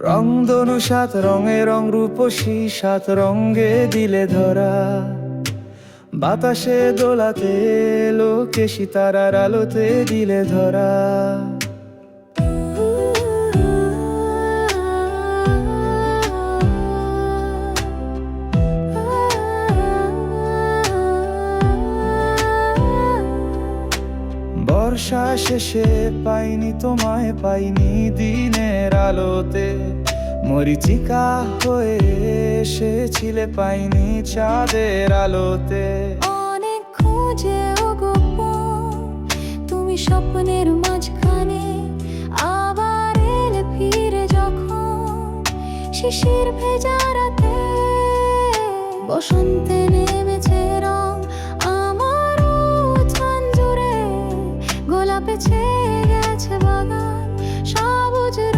রংধনু সাত রঙে রং রূপসী, সাত রঙ্গে দিলে ধরা। বাতাসে দোলাতে, লোকে সিতারার আলোতে দিলে ধরা। বর্ষা শেষে পাইনি, তোমায় পাইনি দিনের আলোতে। মরিচিকা হয়ে এসেছিলে, পাইনি চাঁদের আলোতে। অনেক খুঁজে তুমি স্বপ্নের মাঝখানে আবার এলে ফিরে যখন শিশির ভেজা রাতে। বসন্তে নেমেছে বাগান সবুজ রঙের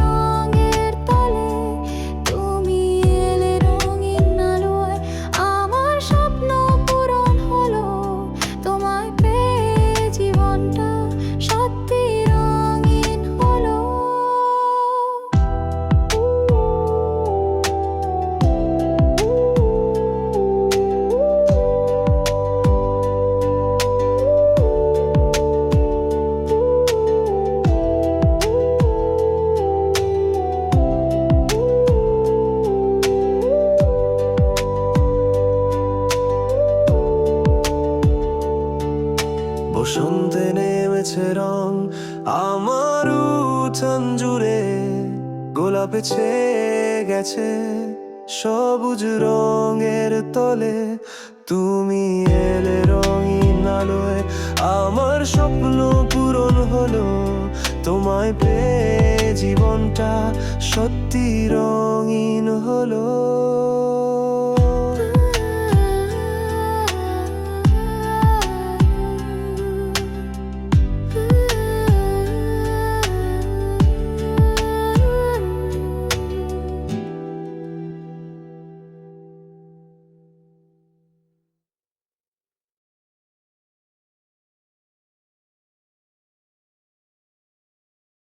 বসন্তে নেমেছে রং আমার উঠান জুড়ে, গোলাপে ছেয়ে গেছে সবুজ রঙের তলে। তুমি এলে রঙিন আলোয়, আমার স্বপ্ন পূরণ হলো। তোমায় পেয়ে জীবনটা সত্যি রঙিন হলো।